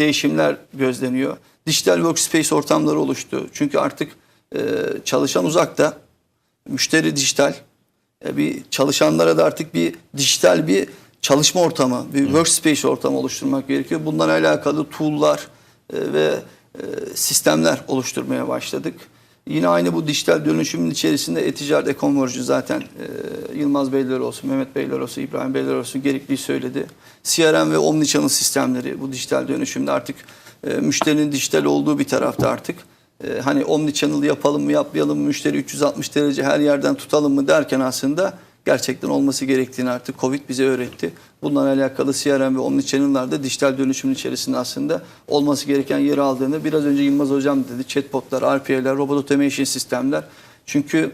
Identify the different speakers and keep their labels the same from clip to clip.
Speaker 1: değişimler gözleniyor. Dijital workspace ortamları oluştu. Çünkü artık e, çalışan uzakta, müşteri dijital. E, bir çalışanlara da artık bir dijital bir çalışma ortamı, bir workspace ortamı oluşturmak gerekiyor. Bunlarla alakalı tool'lar e, ve e, sistemler oluşturmaya başladık. Yine aynı bu dijital dönüşümün içerisinde e-ticaret e-conversion zaten e, Yılmaz Beyler olsun, Mehmet Beyler olsun, İbrahim Beyler olsun gerekliği söyledi. CRM ve Omnichannel sistemleri bu dijital dönüşümde artık e, müşterinin dijital olduğu bir tarafta artık. E, hani Omnichannel yapalım mı yapmayalım mı müşteri 360 derece her yerden tutalım mı derken aslında gerçekten olması gerektiğini artık Covid bize öğretti. Bunlarla alakalı CRM ve Omnichannel'larda dijital dönüşümün içerisinde aslında olması gereken yeri aldığını biraz önce Yılmaz Hocam dedi. Chatbotlar, RPA'ler, robot automation sistemler. Çünkü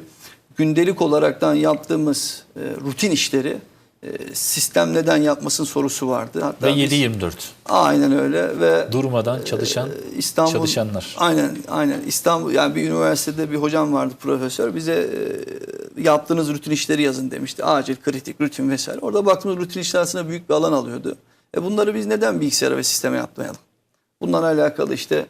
Speaker 1: gündelik olaraktan yaptığımız e, rutin işleri e, sistem neden yapmasın sorusu vardı. Hatta
Speaker 2: Ve
Speaker 1: biz-
Speaker 2: 7-24
Speaker 1: Aynen öyle ve
Speaker 2: durmadan çalışan
Speaker 1: Ee, İstanbul
Speaker 2: çalışanlar.
Speaker 1: Aynen aynen İstanbul yani bir üniversitede bir hocam vardı profesör bize e, yaptığınız rutin işleri yazın demişti. Acil, kritik, rutin vesaire. Orada baktığımız rutin işler aslında büyük bir alan alıyordu. E bunları biz neden bilgisayara ve sisteme yapmayalım? Bunlarla alakalı işte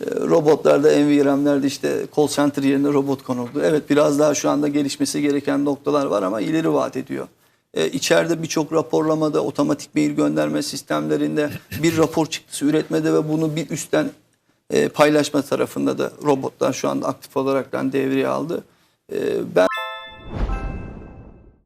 Speaker 1: e, robotlarda, NVRAM'lerde işte call center yerine robot konuldu. Evet biraz daha şu anda gelişmesi gereken noktalar var ama ileri vaat ediyor. E, içeride birçok raporlamada, otomatik mail gönderme sistemlerinde bir rapor çıktısı üretmede ve bunu bir üstten e, paylaşma tarafında da robotlar şu anda aktif olarak devreye aldı. E, ben